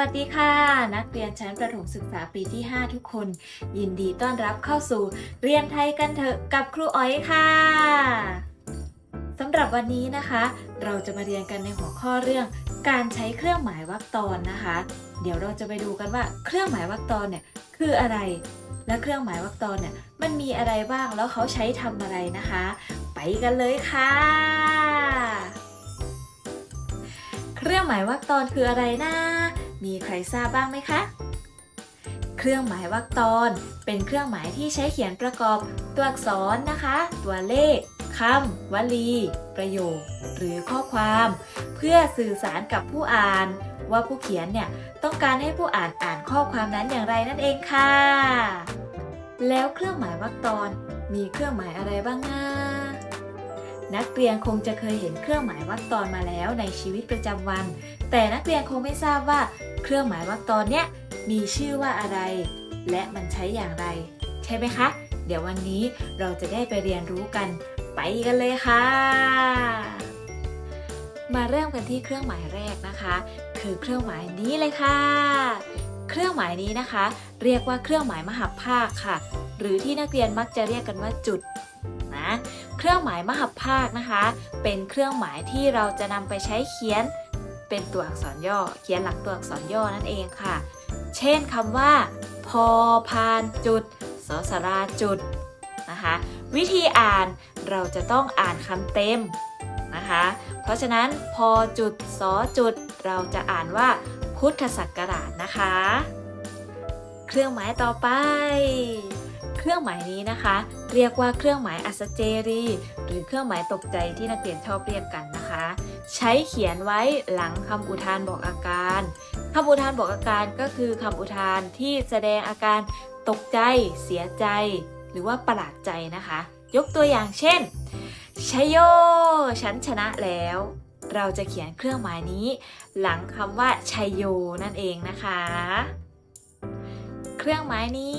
วัสดีค่ะ นักเรียนชั้นประถมศึกษาปีที่ 5 ทุกคน ยินดีต้อนรับเข้าสู่เรียนไทยกันเถอะกับครูอ้อยค่ะสำหรับวันนี้นะคะ เราจะมาเรียนกันในหัวข้อเรื่อง การใช้เครื่องหมายวรรคตอนนะคะ เดี๋ยวเราจะไปดูกันว่าเครื่องหมายวรรคตอนเนี่ยคืออะไร และเครื่องหมายวรรคตอนเนี่ยมันมีอะไรบ้างแล้วเขาใช้ทำอะไรนะคะ ไปกันเลยค่ะเครื่องหมายวรรคตอนคืออะไรนะ มีใครทราบบ้างไหมคะ เครื่องหมายวรรคตอนเป็นเครื่องหมายที่ใช้เขียนประกอบตัวอักษรนะคะ ตัวเลขคำวลี ประโยค หรือข้อความ เพื่อสื่อสารกับผู้อ่าน ว่าผู้เขียนเนี่ยต้องการให้ผู้อ่านอ่านข้อความนั้นอย่างไรนั่นเองค่ะ แล้วเครื่องหมายวรรคตอนมีเครื่องหมายอะไรบ้างนะนักเรียนคงจะเคยเห็นเครื่องหมายวรรคตอนมาแล้วในชีวิตประจำวัน แต่นักเรียนคงไม่ทราบว่า เครื่องหมายวรรคตอนเนี้ยมีชื่อว่าอะไร และมันใช้อย่างไร ใช่ไหมคะ เดี๋ยววันนี้เราจะได้ไปเรียนรู้กันไปกันเลยค่ะ มาเริ่มกันที่เครื่องหมายแรกนะคะ คือเครื่องหมายนี้เลยค่ะ เครื่องหมายนี้นะคะ เรียกว่าเครื่องหมายมหัพภาคค่ะ หรือที่นักเรียนมักจะเรียกกันว่าจุดนะ เครื่องหมายมหัพภาคนะคะ เป็นเครื่องหมายที่เราจะนำไปใช้เขียน เป็นตัวอักษรย่อ เขียนหลังตัวอักษรย่อนั่นเองค่ะ เช่นคำว่า พอพานจุดสสราจุดนะคะวิธีอ่านเราจะต้องอ่านคำเต็มนะคะ เพราะฉะนั้นพอจุดสอจุด เราจะอ่านว่าพุทธศักราชนะคะ เครื่องหมายต่อไป เครื่องหมายนี้นะคะ เรียกว่าเครื่องหมายอัศเจรี หรือเครื่องหมายตกใจที่นักเรียนชอบเรียกกันนะ คะ ใช้เขียนไว้หลังคำอุทานบอกอาการคำอุทานบอกอาการก็คือคำอุทานที่แสดงอาการตกใจ เสียใจ หรือว่าประหลาดใจนะคะ ยกตัวอย่างเช่นชัยโย ฉันชนะแล้ว เราจะเขียนเครื่องหมายนี้ หลังคำว่าชัยโยนั่นเองนะคะ เครื่องหมายนี้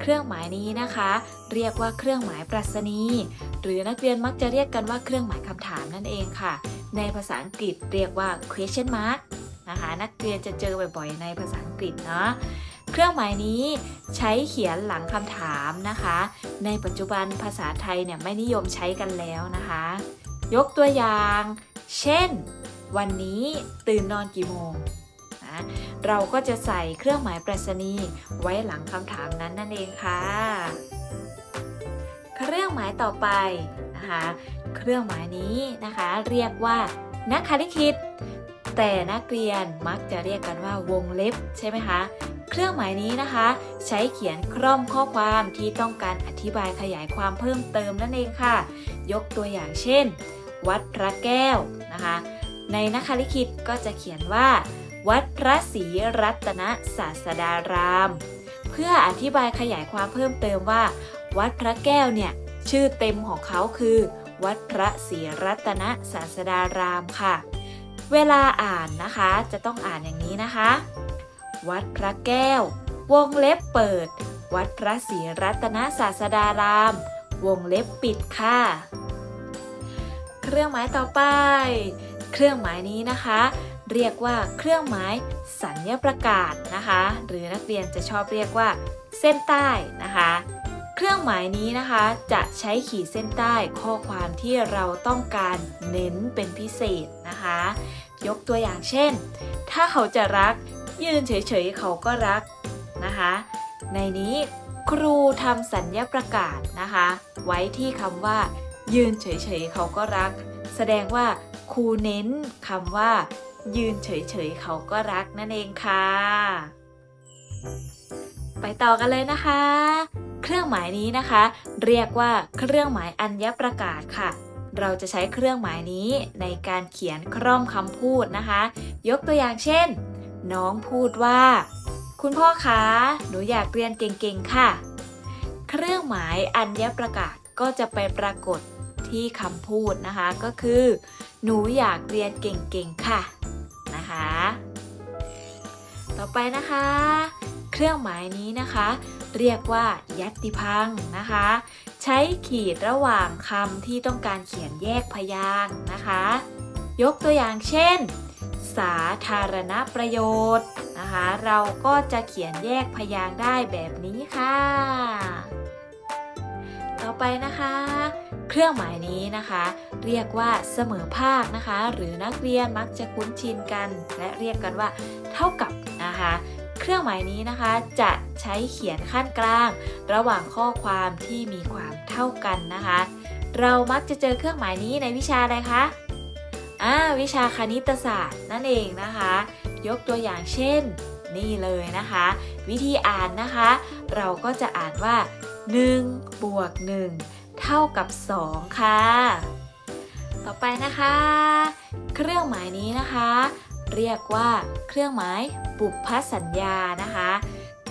เครื่องหมายนี้นะคะ เรียกว่าเครื่องหมายปรัชนี หรือนักเรียนมักจะเรียกกันว่าเครื่องหมายคำถามนั่นเองค่ะ ในภาษาอังกฤษเรียกว่า question mark นะคะนักเรียนจะเจอบ่อยๆ ในภาษาอังกฤษเนาะเครื่องหมายนี้ใช้เขียนหลังคำถามนะคะ ในปัจจุบันภาษาไทยเนี่ยไม่นิยมใช้กันแล้วนะคะ ยกตัวอย่าง เช่น วันนี้ตื่นนอนกี่โมงนะเราก็จะใส่เครื่องหมายปรัชนีไว้หลังคำถามนั้นนั่นเองค่ะ รื่องหมายต่อไปนะคะเครื่องหมายนี้นะคะเรียกว่านักคณิตคิด แต่นักเรียนมักจะเรียกกันว่าวงเล็บใช่ไหมคะเครื่องหมายนี้นะคะ ใช้เขียนคร่อมข้อความที่ต้องการอธิบายขยายความเพิ่มเติมนั่นเองค่ะ ยกตัวอย่างเช่น วัดพระแก้วนะคะ ในนักคณิตคิดก็จะเขียนว่า วัดพระศรีรัตนศาสดาราม เพื่ออธิบายขยายความเพิ่มเติมว่า วัดพระแก้วเนี่ยชื่อเต็มของเขาคือ วัดพระศรีรัตนศาสดารามค่ะ เวลาอ่านนะคะจะต้องอ่านอย่างนี้นะคะ วัดพระแก้ว วงเล็บเปิด วัดพระศรีรัตนศาสดาราม วงเล็บปิดค่ะ เครื่องหมายต่อไป เครื่องหมายนี้นะคะ เรียกว่าเครื่องหมายสัญญประกาศนะคะ หรือนักเรียนจะชอบเรียกว่า เส้นใต้นะคะ เครื่องหมายนี้นะคะจะใช้ขีดเส้นใต้ข้อความที่เราต้องการเน้นเป็นพิเศษนะคะ ยกตัวอย่างเช่น ถ้าเขาจะรัก ยืนเฉยๆเขาก็รักนะคะ ในนี้ครูทำสัญญาประกาศนะคะ ไว้ที่คำว่า ยืนเฉยๆเขาก็รัก แสดงว่าครูเน้นคำว่า ยืนเฉยๆเขาก็รักนั่นเองค่ะ ไปต่อกันเลยนะคะ เครื่องหมายนี้นะคะ เรียกว่าเครื่องหมายอัญญประกาศค่ะ เราจะใช้เครื่องหมายนี้ในการเขียนคร่อมคำพูดนะคะ ยกตัวอย่างเช่น น้องพูดว่า คุณพ่อคะ หนูอยากเรียนเก่งๆค่ะ เครื่องหมายอัญญประกาศก็จะไปปรากฏที่คำพูดนะคะก็คือ หนูอยากเรียนเก่งๆค่ะนะคะ ต่อไปนะคะ รื่องหมายนี้นะคะ เรียกว่ายัตติพังนะคะ ใช้ขีดระหว่างคำที่ต้องการเขียนแยกพยางค์นะคะ ยกตัวอย่างเช่น สาธารณประโยชน์นะคะ เราก็จะเขียนแยกพยางค์ได้แบบนี้ค่ะ ต่อไปนะคะเครื่องหมายนี้นะคะ เรียกว่าเสมอภาคนะคะ หรือนักเรียนมักจะคุ้นชินกัน และเรียกกันว่า เท่ากับนะคะ เครื่องหมายนี้นะคะจะใช้เขียนขั้นกลาง ระหว่างข้อความที่มีความเท่ากันนะคะ เรามักจะเจอเครื่องหมายนี้ในวิชาอะไรคะอ่าวิชาคณิตศาสตร์นั่นเองนะคะ ยกตัวอย่างเช่น นี่เลยนะคะ วิธีอ่านนะคะ เราก็จะอ่านว่า1บวก1เท่ากับ 2 ค่ะ ต่อไปนะคะ เครื่องหมายนี้นะคะ เรียกว่าเครื่องหมายบุพสัญญานะคะ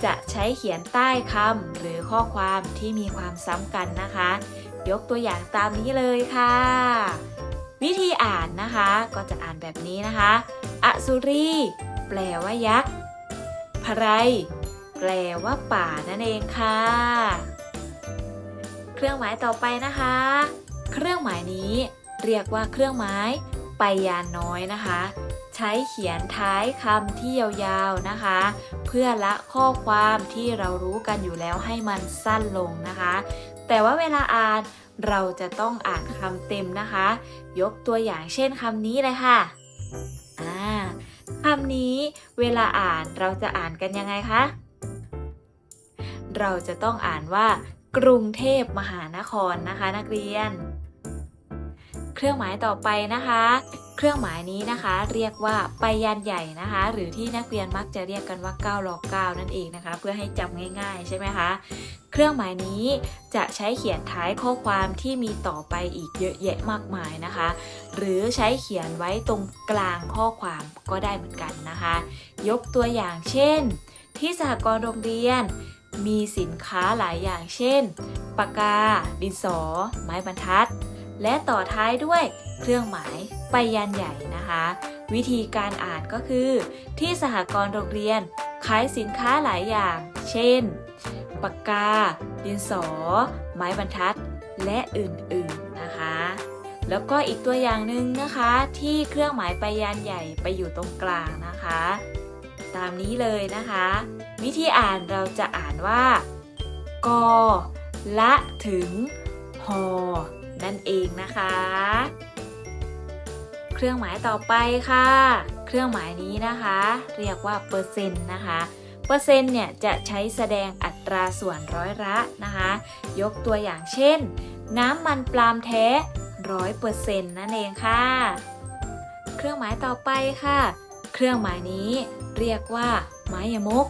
จะใช้เขียนใต้คำหรือข้อความที่มีความซ้ำกันนะคะ ยกตัวอย่างตามนี้เลยค่ะ วิธีอ่านนะคะก็จะอ่านแบบนี้นะคะอสุรีแปลว่ายักษ์พไรแปลว่าป่านั่นเองค่ะ เครื่องหมายต่อไปนะคะ เครื่องหมายนี้เรียกว่าเครื่องหมายไปยานน้อยนะคะ ใช้เขียนท้ายคำที่ยาวๆนะคะ เพื่อละข้อความที่เรารู้กันอยู่แล้วให้มันสั้นลงนะคะ แต่ว่าเวลาอ่านเราจะต้องอ่านคำเต็มนะคะ ยกตัวอย่างเช่นคำนี้เลยค่ะอ่าคำนี้เวลาอ่านเราจะอ่านกันยังไงคะ เราจะต้องอ่านว่ากรุงเทพมหานครนะคะนักเรียน เครื่องหมายต่อไปนะคะ เครื่องหมายนี้นะคะ เรียกว่าไปยันใหญ่นะคะ หรือที่นักเรียนมักจะเรียกกันว่า9ลอ9นั่นเองนะคะ เพื่อให้จำง่าย ๆ ใช่ไหมคะ เครื่องหมายนี้จะใช้เขียนท้ายข้อความที่มีต่อไปอีกเยอะแยะมากมายนะคะ หรือใช้เขียนไว้ตรงกลางข้อความก็ได้เหมือนกันนะคะ ยกตัวอย่างเช่น ที่สหกรณ์โรงเรียนมีสินค้าหลายอย่างเช่น ปากกา ดินสอ ไม้บรรทัด และต่อท้ายด้วยเครื่องหมายไปยันใหญ่นะคะ วิธีการอ่านก็คือ ที่สหกรณ์โรงเรียนขายสินค้าหลายอย่าง เช่น ปากกา ดินสอ ไม้บรรทัด และอื่นๆนะคะ แล้วก็อีกตัวอย่างหนึ่งนะคะ ที่เครื่องหมายไปยันใหญ่ไปอยู่ตรงกลางนะคะ ตามนี้เลยนะคะ วิธีอ่านเราจะอ่านว่า ก ละถึง หอ นั่นเองนะคะ เครื่องหมายต่อไปค่ะ เครื่องหมายนี้นะคะ เรียกว่าเปอร์เซ็นต์นะคะเปอร์เซ็นต์เนี่ยจะใช้แสดงอัตราส่วนร้อยละนะคะ ยกตัวอย่างเช่น น้ำมันปลามแท้ร้อยเปอร์เซ็นต์นั่นเองค่ะ เครื่องหมายต่อไปค่ะ เครื่องหมายนี้เรียกว่าไม้ยมก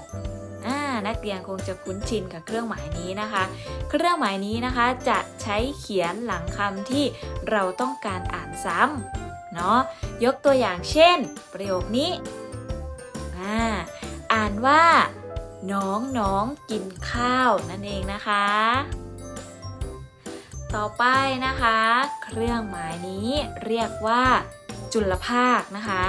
นักเรียนคงจะคุ้นชินกับเครื่องหมายนี้นะคะ เครื่องหมายนี้นะคะจะใช้เขียนหลังคำที่เราต้องการอ่านซ้ำเนาะยกตัวอย่างเช่น ประโยคนี้อ่าอ่านว่า น้องน้องกินข้าวนั่นเองนะคะ ต่อไปนะคะ เครื่องหมายนี้เรียกว่าจุลภาคนะคะ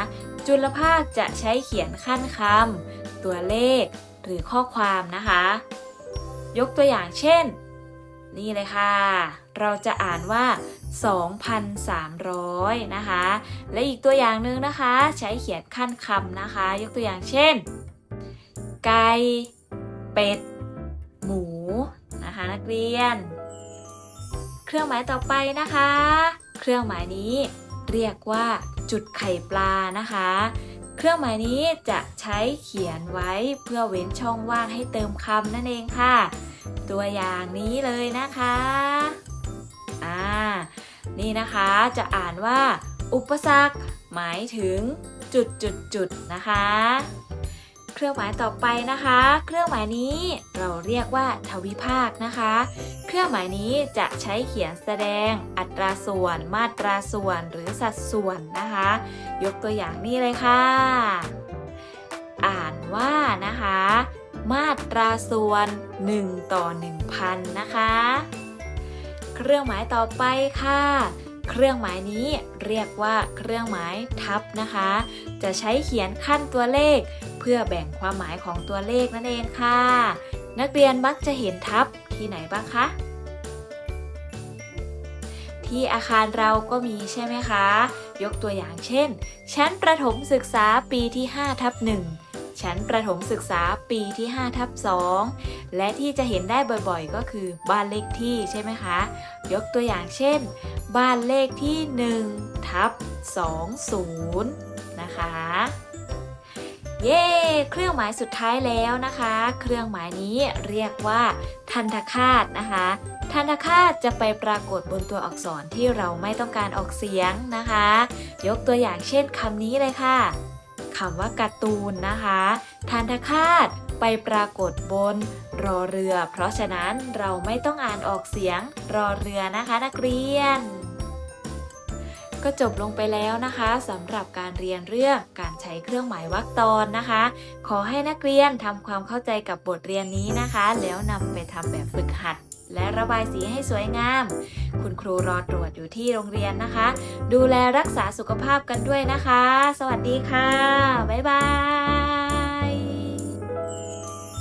จุลภาคจะใช้เขียนขั้นคำตัวเลข หรือข้อความนะคะ ยกตัวอย่างเช่น นี่เลยค่ะ เราจะอ่านว่า 2,300 นะคะ และอีกตัวอย่างหนึ่งนะคะ ใช้เขียนขั้นคำนะคะ ยกตัวอย่างเช่น ไก่เป็ด หมูนะคะนักเรียน เครื่องหมายต่อไปนะคะ เครื่องหมายนี้เรียกว่าจุดไข่ปลานะคะ เครื่องหมายนี้จะใช้เขียนไว้เพื่อเว้นช่องว่างให้เติมคำนั่นเองค่ะ ตัวอย่างนี้เลยนะคะอ่านี่นะคะจะอ่านว่า อุปสรรค หมายถึงจุดจุดจุดนะคะ เครื่องหมายต่อไปนะคะ เครื่องหมายนี้เราเรียกว่าทวิภาคนะคะ เครื่องหมายนี้จะใช้เขียนแสดงอัตราส่วน มาตราส่วนหรือสัดส่วนนะคะ ยกตัวอย่างนี้เลยค่ะ อ่านว่านะคะ มาตราส่วน 1 ต่อ 1,000 นะคะ เครื่องหมายต่อไปค่ะ เครื่องหมายนี้เรียกว่าเครื่องหมายทับนะคะ จะใช้เขียนขั้นตัวเลข เพื่อแบ่งความหมายของตัวเลขนั่นเองค่ะ นักเรียนมักจะเห็นทับที่ไหนบ้างคะที่อาคารเราก็มีใช่ไหมคะ ยกตัวอย่างเช่น ชั้นประถมศึกษาปีที่5ทับ1 ชั้นประถมศึกษาปีที่5ทับ2และที่จะเห็นได้บ่อยๆ ก็คือบ้านเลขที่ใช่ไหมคะ ยกตัวอย่างเช่น บ้านเลขที่1ทับ20 นะคะ เย้ เครื่องหมายสุดท้ายแล้วนะคะ เครื่องหมายนี้เรียกว่า ทันทคาตนะคะทันทคาตจะไปปรากฏบนตัวอักษรที่เราไม่ต้องการออกเสียงนะคะ ยกตัวอย่างเช่นคำนี้เลยค่ะ คำว่าการ์ตูนนะคะทันทคาตไปปรากฏบน รอเรือ เพราะฉะนั้นเราไม่ต้องอ่านออกเสียงรอเรือนะคะนักเรียน ก็จบลงไปแล้วนะคะสำหรับการเรียนเรื่องการใช้เครื่องหมายวรรคตอนนะคะ ขอให้นักเรียนทำความเข้าใจกับบทเรียนนี้นะคะ แล้วนำไปทำแบบฝึกหัด และระบายสีให้สวยงาม คุณครูรอตรวจอยู่ที่โรงเรียนนะคะ ดูแลรักษาสุขภาพกันด้วยนะคะ สวัสดีค่ะ บ๊ายบาย